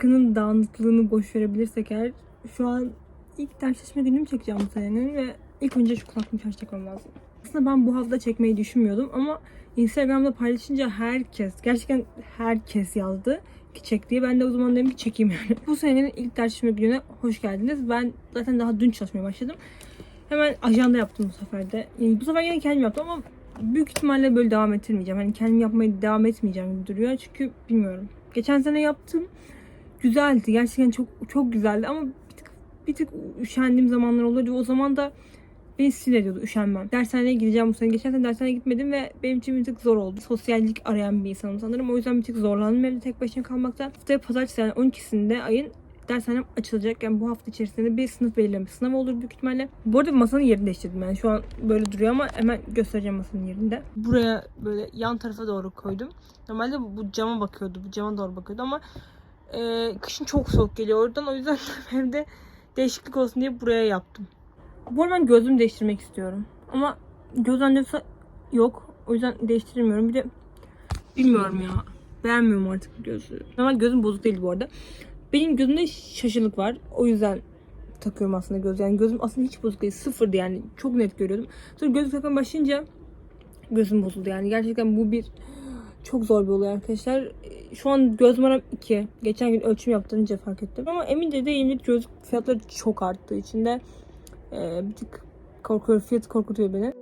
arkanın dağınıklığını boş verebilirsek eğer şu an ilk ders çalışma günümü çekeceğim bu senenin ve ilk önce şu kulaklığı şarj çekmem lazım. Aslında ben bu hafta çekmeyi düşünmüyordum ama Instagram'da paylaşınca herkes, gerçekten herkes yazdı ki çek diye. Ben de o zaman dedim ki çekeyim yani. Bu senenin ilk çalışma gününe hoş geldiniz. Ben zaten daha dün çalışmaya başladım. Hemen ajanda yaptım bu sefer de. Yani bu sefer yine kendim yaptım ama büyük ihtimalle böyle devam ettirmeyeceğim. Hani kendim yapmaya devam etmeyeceğim gibi duruyor. Çünkü bilmiyorum. Geçen sene yaptım. Güzeldi. Gerçekten çok çok güzeldi ama bir tık, bir tık üşendiğim zamanlar oluyordu. O zaman da beni sinir ediyordu üşenmem. Dershaneye gideceğim bu sene. Geçen sene dershaneye gitmedim ve benim için bir tık zor oldu. Sosyallik arayan bir insanım sanırım. O yüzden bir tık zorlandım evde tek başına kalmakta. Haftaya pazartesi yani 12'sinde ayın dershanem açılacak. Yani bu hafta içerisinde bir sınıf belirleme sınavı olur büyük ihtimalle. Bu arada masanın yerini değiştirdim yani. Şu an böyle duruyor ama hemen göstereceğim masanın yerinde. Buraya böyle yan tarafa doğru koydum. Normalde bu cama bakıyordu. Bu cama doğru bakıyordu ama e, kışın çok soğuk geliyor oradan. O yüzden evde değişiklik olsun diye buraya yaptım. Bu arada ben gözümü değiştirmek istiyorum. Ama göz randevusu yok. O yüzden değiştiremiyorum. Bir de bilmiyorum ya. Beğenmiyorum artık gözü. Normal gözüm bozuk değil bu arada. Benim gözümde şaşılık var. O yüzden takıyorum aslında göz. Yani gözüm aslında hiç bozuk değil. Sıfırdı yani. Çok net görüyordum. Sonra gözlük takmaya başlayınca gözüm bozuldu yani. Gerçekten bu bir çok zor bir olay arkadaşlar. Ee, Şu an göz numaram 2. Geçen gün ölçüm yaptırınca fark ettim. Ama emin de değilim. Gözlük fiyatları çok arttığı için de ee, bir tık korkuyorum. Fiyat korkutuyor beni.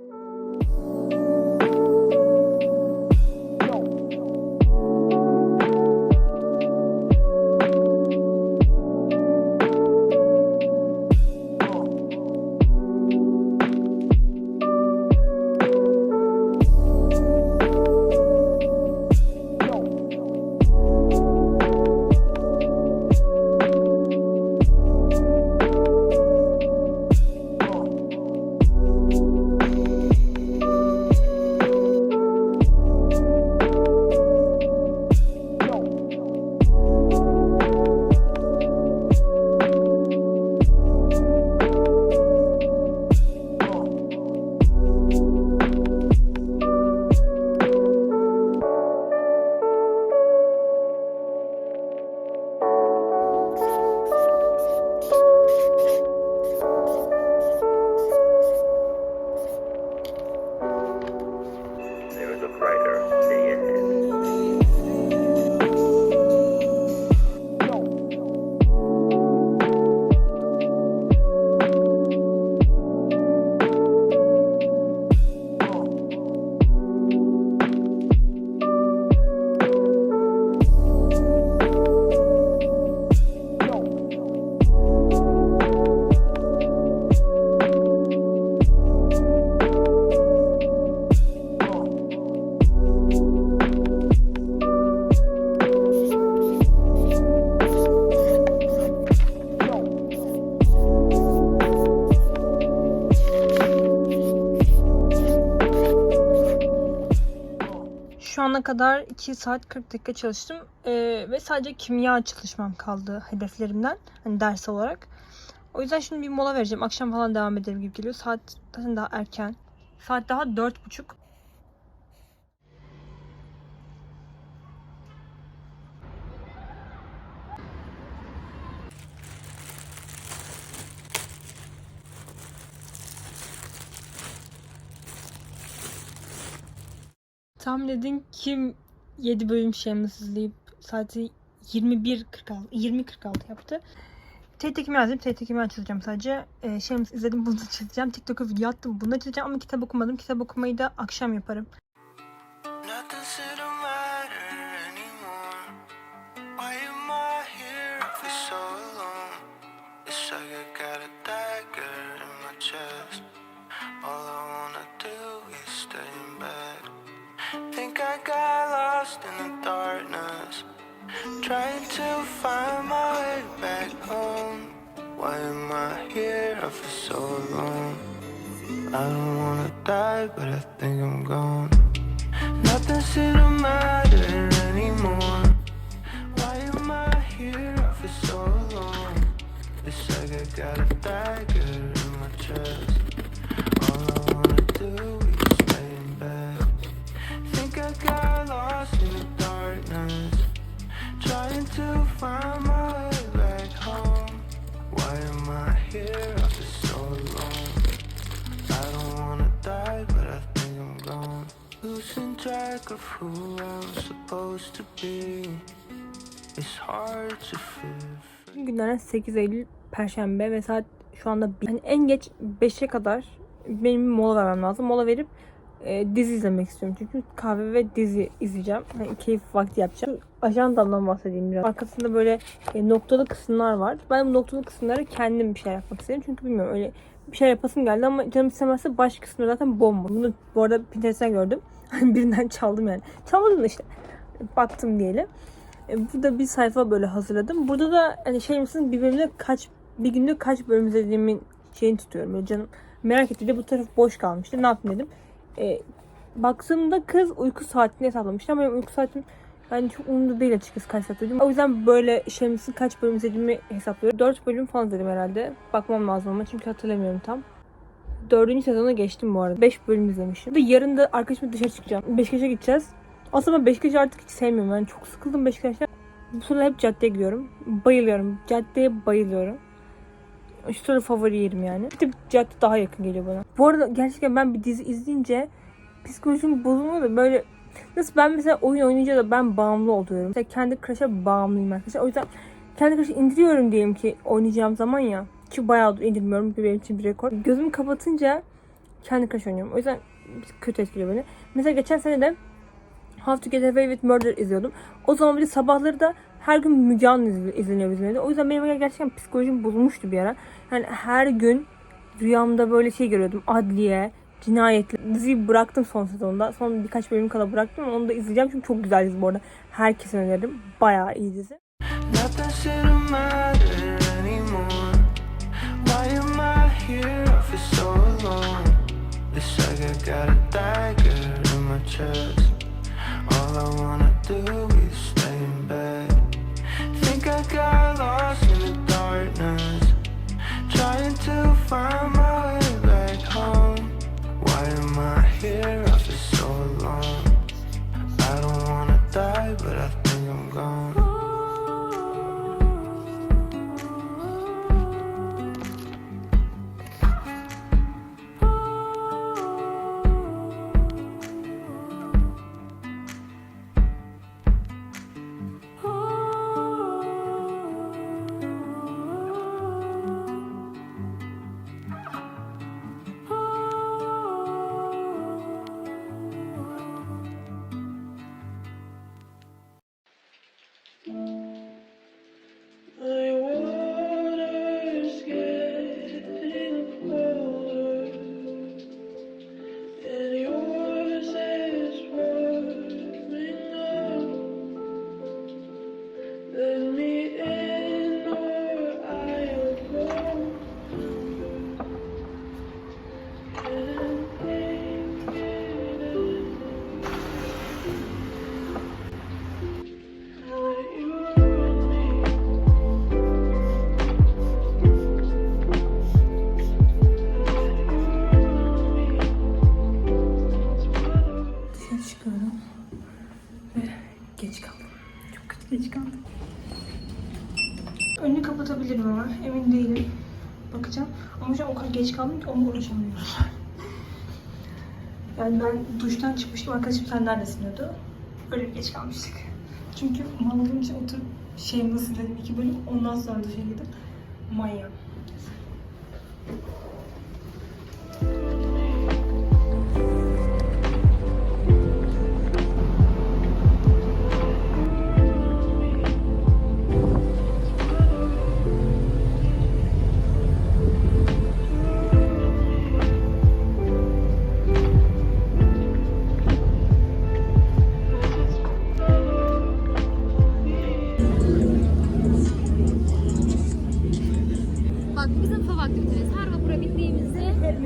Ana kadar 2 saat 40 dakika çalıştım Ee, ve sadece kimya çalışmam kaldı hedeflerimden hani ders olarak. O yüzden şimdi bir mola vereceğim. Akşam falan devam ederim gibi geliyor. Saat zaten daha erken. Saat daha dört buçuk. Tahmin edin kim 7 bölüm Shameless izleyip saati 21.46 20.46 yaptı. TRT kimi yazdım. TRT kimi açılacağım sadece. Ee, Shameless izledim bunu çizeceğim. TikTok'a video attım bunu çizeceğim ama kitap okumadım. Kitap okumayı da akşam yaparım. Seemed I got lost in the darkness. Trying to find my way back home. Why am I here for so long? I don't wanna die, but I think I'm gone. Nothing seems to matter anymore. Why am I here for so long? It's like I got a dagger in my chest. All I wanna do track of who I'm supposed to be. It's hard to feel. Günlerden 8 Eylül Perşembe ve saat şu anda. Hani en geç 5'e kadar benim bir mola vermem lazım. Mola verip e, dizi izlemek istiyorum. Çünkü kahve ve dizi izleyeceğim. Yani keyif vakti yapacağım. Ajandamdan bahsedeyim biraz. Arkasında böyle e, noktalı kısımlar var. Ben bu noktalı kısımlara kendim bir şey yapmak istedim. Çünkü bilmiyorum öyle bir şey yapasım geldi ama canım istemezse baş kısmı zaten bomba. Bunu bu arada Pinterest'ten gördüm. Birinden çaldım yani. Çalmadım da işte. Baktım diyelim. E, Burada bir sayfa böyle hazırladım. Burada da hani şey misin bir bölümde kaç bir günde kaç bölüm izlediğimin şeyini tutuyorum. Böyle canım merak etti de bu taraf boş kalmıştı. Ne yapayım dedim. E, baktığımda kız uyku saatini hesaplamıştı ama benim uyku saatim yani çok umurumda değil açıkçası kaç saat. O yüzden böyle Şems'in kaç bölüm izlediğimi hesaplıyorum. 4 bölüm falan izledim herhalde. Bakmam lazım ama çünkü hatırlamıyorum tam. Dördüncü sezona geçtim bu arada. 5 bölüm izlemişim. Ve yarın da arkadaşımla dışarı çıkacağım. Beşiktaş'a gideceğiz. Aslında ben Beşiktaş'ı artık hiç sevmiyorum. Yani çok sıkıldım Beşiktaş'ta. Bu sırada hep caddeye gidiyorum. Bayılıyorum. Caddeye bayılıyorum. Şu sıra favori yerim yani. Bir de cadde daha yakın geliyor bana. Bu arada gerçekten ben bir dizi izleyince psikolojim bozulmuyor da böyle Nasıl ben mesela oyun oynayınca da ben bağımlı oluyorum. Mesela kendi Crush'a bağımlıyım arkadaşlar. O yüzden kendi Crush'ı indiriyorum diyelim ki oynayacağım zaman ya. Ki bayağıdır indirmiyorum. Bu benim için bir rekor. Gözümü kapatınca kendi Crush oynuyorum. O yüzden kötü etkiliyor beni. Mesela geçen sene de How to Get Away with Murder izliyordum. O zaman bir sabahları da her gün Müge izli- izleniyor bizim evde. O yüzden benim gerçekten psikolojim bozulmuştu bir ara. Yani her gün rüyamda böyle şey görüyordum. Adliye, cinayetli. Diziyi bıraktım son sezonda. Son birkaç bölüm kala bıraktım onu da izleyeceğim çünkü çok güzel dizi bu arada. Herkese öneririm. Bayağı iyi dizi. So alone. It's like I got a dagger in my chest. All I wanna do is An o kadar geç kaldım ki onunla uğraşamıyorum. Yani ben duştan çıkmıştım. Arkadaşım sen neredesin diyordu. Öyle geç kalmıştık. Çünkü mal olduğum için oturup şey nasıl dedim iki bölüm. Ondan sonra duşa girdim. Manyak. Bak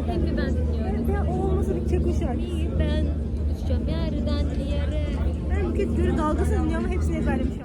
hep mi ben dinliyorum. Ya o olmasa bir çakıl şarkı. Bir ben uçacağım yerden yere. Ben Buket Gölü dalgasını dinliyorum ama hepsini ezberlemiş var.